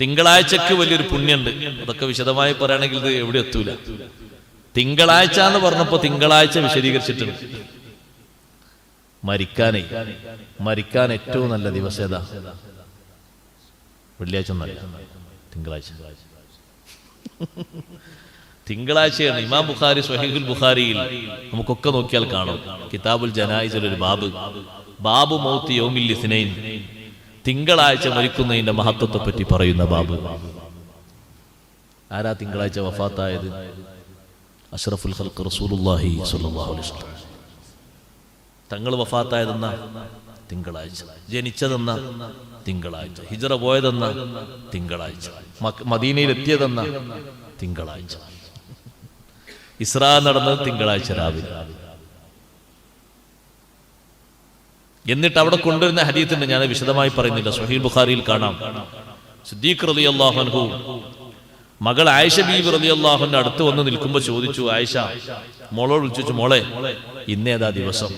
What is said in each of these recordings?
തിങ്കളാഴ്ചക്ക് വലിയൊരു പുണ്യുണ്ട്. അതൊക്കെ വിശദമായി പറയുകയാണെങ്കിൽ ഇത് എവിടെ എത്തൂല. തിങ്കളാഴ്ച എന്ന് പറഞ്ഞപ്പോ തിങ്കളാഴ്ച വിശദീകരിച്ചിട്ടുണ്ട്. മരിക്കാനേ മരിക്കാൻ ഏറ്റവും നല്ല ദിവസം ഏതാ? വെള്ളിയാഴ്ച ഒന്നല്ല തിങ്കളാഴ്ച. തിങ്കളാഴ്ചയാണ് ഇമാം ബുഖാരി സ്വഹീഖുൽ ബുഖാരിയിൽ നമുക്കൊക്കെ നോക്കിയാൽ കാണും. കിതാബുൽ ജനായിസിൽ ഒരു ബാബ്. ബാബു മൗത്തി യോമില്ലി ഇസ്നൈൻ തിങ്കളാഴ്ച മരിക്കുന്നതിന്റെ മഹത്വത്തെ പറ്റി പറയുന്ന ബാബു. ആരാ തിങ്കളാഴ്ച വഫാത്തായത്? അഷ്റഫുൽ ഹൽക്ക് സ്വല്ലല്ലാഹു അലൈഹി വസല്ലം. തങ്ങൾ വഫാത്തായതെന്ന? തിങ്കളാഴ്ച. ജനിച്ചതെന്ന? തിങ്കളാഴ്ച. ഹിജറ പോയതെന്ന? തിങ്കളാഴ്ച. മദീനയിലെത്തിയതെന്ന? തിങ്കളാഴ്ച. ഇസ്രാ നടന്നത് തിങ്കളാഴ്ച രാവിലെ. എന്നിട്ട് അവിടെ കൊണ്ടുവരുന്ന ഹദീത്തിന്റെ ഞാൻ വിശദമായി പറയുന്നില്ല. സുഹീൽ ബുഖാരിയിൽ കാണാം. സിദ്ദീഖ് റലി അൻഹു മകൾ ആയിഷ ബീബ് റലി അള്ളാഹുന്റെ അടുത്ത് വന്ന് നിൽക്കുമ്പോൾ ചോദിച്ചു ആയിഷ മോളോട് വിളിച്ചു മോളെ ഇന്നേതാ ദിവസം?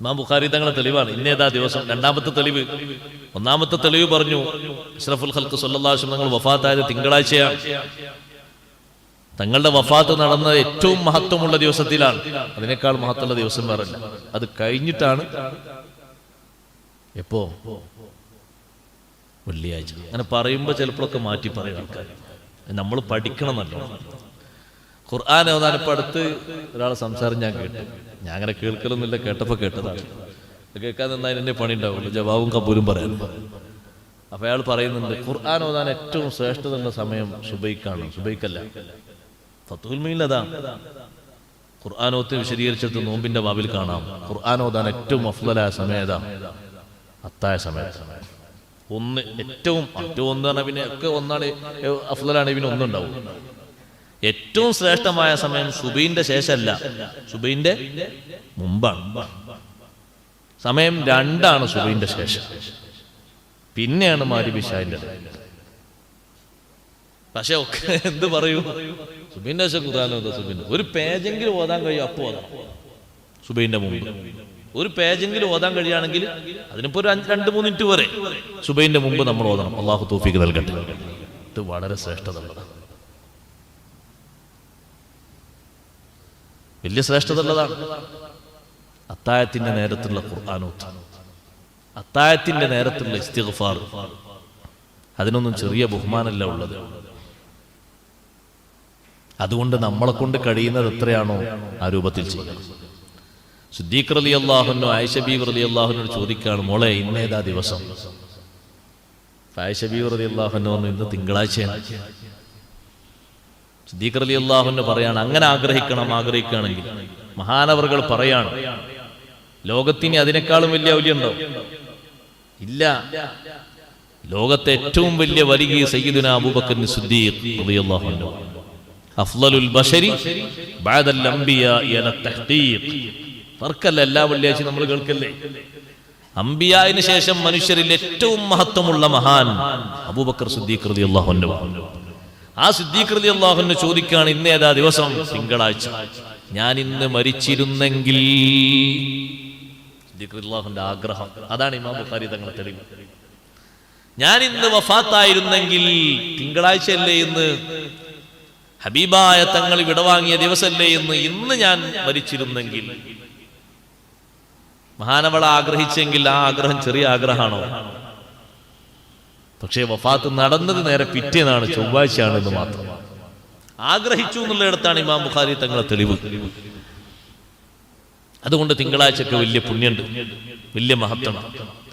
ഇമാം ബുഖാരി തങ്ങളുടെ തെളിവാണ് ഇന്നേതാ ദിവസം? രണ്ടാമത്തെ തെളിവ് ഒന്നാമത്തെ തെളിവ് പറഞ്ഞു അഷ്റഫുൽ ഹൽക്ക് സല്ലാഹും തങ്ങൾ വഫാത്തായത് തിങ്കളാഴ്ചയാണ്. തങ്ങളുടെ വഫാത്ത് നടന്ന ഏറ്റവും മഹത്വമുള്ള ദിവസത്തിലാണ്. അതിനേക്കാൾ മഹത്വമുള്ള ദിവസം വേറല്ല അത് കഴിഞ്ഞിട്ടാണ് എപ്പോ? വെള്ളിയാഴ്ച. അങ്ങനെ പറയുമ്പോൾ ചിലപ്പോഴൊക്കെ മാറ്റി പറയും നമ്മൾ പഠിക്കണം ഖുർആൻ അവതാനപ്പം അടുത്ത് ഒരാളെ സംസാരം ഞാൻ കേട്ടു. ഞാൻ അങ്ങനെ കേൾക്കലൊന്നുമില്ല കേട്ടപ്പോൾ കേട്ടതാണ്. കേൾക്കാൻ നിന്നാൽ എന്നെ പണി ഉണ്ടാവുള്ളൂ ജവാബും കബൂലും പറയാൻ അപ്പൊ അയാൾ പറയുന്നുണ്ട് ഖുർആൻ ഓതാൻ ഏറ്റവും ശ്രേഷ്ഠതയുള്ള സമയം സുബൈക്കാണ്. സുബൈക്കല്ല. ഖുർആാനോത്ത് വിശദീകരിച്ചിട്ട് നോമ്പിന്റെ ബാബിൽ കാണാം. ഖുർആാനോദാൻ ഏറ്റവും അഫ്ലലായ സമയത. അത്തായ സമയത്ത്. ഒന്ന് ഏറ്റവും ഏറ്റവും ഒന്ന് പറഞ്ഞാൽ പിന്നെ ഒക്കെ ഒന്നാണ് അഫ്ലലാണ് പിന്നെ ഒന്നുണ്ടാവും. ഏറ്റവും ശ്രേഷ്ഠമായ സമയം സുബീന്റെ ശേഷമല്ല. സുബീന്റെ മുമ്പാണ്. സമയം രണ്ടാണ് സുബീന്റെ ശേഷം. പിന്നെയാണ് മാരിബിഷാന്റെ പക്ഷെ ഒക്കെ എന്ത് പറയൂ? സുബൈന്റെ ശേഷം ഖുർആാനോ സുബിൻ ഒരു പേജെങ്കിലും ഓതാൻ കഴിയും? അപ്പോ ഓതാം. സുബൈന്റെ മുമ്പ്. ഒരു പേജെങ്കിലും ഓതാൻ കഴിയുകയാണെങ്കിൽ അതിനിപ്പോ ഒരു രണ്ട് മൂന്ന് മിനിറ്റ് വരെ സുബൈന്റെ മുമ്പ് നമ്മൾ ഓതണം. അള്ളാഹു തോഫിക്ക് നൽകട്ടെ. ഇത് വളരെ ശ്രേഷ്ഠത വലിയ ശ്രേഷ്ഠത ഉള്ളതാണ് അത്തായത്തിന്റെ നേരത്തുള്ള ഖുർആാനോ അത്തായത്തിന്റെ നേരത്തുള്ള ഇസ്തിഗ്ഫാർ. അതിനൊന്നും ചെറിയ ബഹുമാനമല്ല ഉള്ളത്. അതുകൊണ്ട് നമ്മളെ കൊണ്ട് കഴിയുന്നത് എത്രയാണോ ആ രൂപത്തിൽ ചെയ്യണം. സിദ്ദീഖ് റലി അള്ളാഹുനോ ആയിഷബീബ് റലി അള്ളാഹുനോട് ചോദിക്കുകയാണ് മോളെ ഇന്നേതാ ദിവസം? ആയിഷബീബ് റലി അള്ളാഹുനോ പറഞ്ഞു ഇന്ന് തിങ്കളാഴ്ചയാണ്. സിദ്ദീഖ് റലി അള്ളാഹുനോ പറയാണ് അങ്ങനെ ആഗ്രഹിക്കണം ആഗ്രഹിക്കുകയാണെങ്കിൽ. മഹാനവറുകൾ പറയാണ് ലോകത്തിന് അതിനേക്കാളും വലിയ ഉണ്ടോ ഇല്ല. ലോകത്തെ ഏറ്റവും വലിയ വലിയ സയ്യിദുന അബൂബക്കർ സിദ്ദീഖ് റളിയല്ലാഹു അൻഹു ബഷരി ബഅദൽ അംബിയാ അല തഹ്ഖീഖ് തർക്കല്ല എല്ലാ വെള്ളിയാഴ്ച നമ്മൾ കേൾക്കല്ലേ? അംബിയായിന് ശേഷം മനുഷ്യരിൽ ഏറ്റവും മഹത്വമുള്ള മഹാൻ അബൂബക്കർ സിദ്ദീഖ് റളിയല്ലാഹു അൻഹു. ആ സിദ്ദീഖ് റളി അള്ളാഹുവിന് ചോദിക്കാണ് ഇന്ന് ഏതാ ദിവസം? തിങ്കളാഴ്ച. ഞാൻ ഇന്ന് മരിച്ചിരുന്നെങ്കിൽ സിദ്ദീഖ് റളി അള്ളാഹുവിന്റെ ആഗ്രഹം. അതാണ് ഇമാം ബുഖാരി തങ്ങളെ തെളിവ്. ഞാൻ ഇന്ന് വഫാത്തായിരുന്നെങ്കിൽ തിങ്കളാഴ്ചയല്ലേ ഇന്ന്? ഹബീബായ തങ്ങൾ വിടവാങ്ങിയ ദിവസമല്ലേ എന്ന് ഇന്ന് ഞാൻ മരിച്ചിരുന്നെങ്കിൽ. മഹാനവള ആഗ്രഹിച്ചെങ്കിൽ ആ ആഗ്രഹം ചെറിയ ആഗ്രഹമാണോ? പക്ഷേ വഫാത്ത് നടന്നത് നേരെ പിറ്റേന്നാണ് ചൊവ്വാഴ്ചയാണെന്ന് മാത്രം. ആഗ്രഹിച്ചു എന്നുള്ളിടത്താണ് ഇമാം ബുഖാരി തങ്ങളെ തെളിവ്. അതുകൊണ്ട് തിങ്കളാഴ്ചക്ക് വലിയ പുണ്യുണ്ട് വലിയ മഹത്വമാണ്.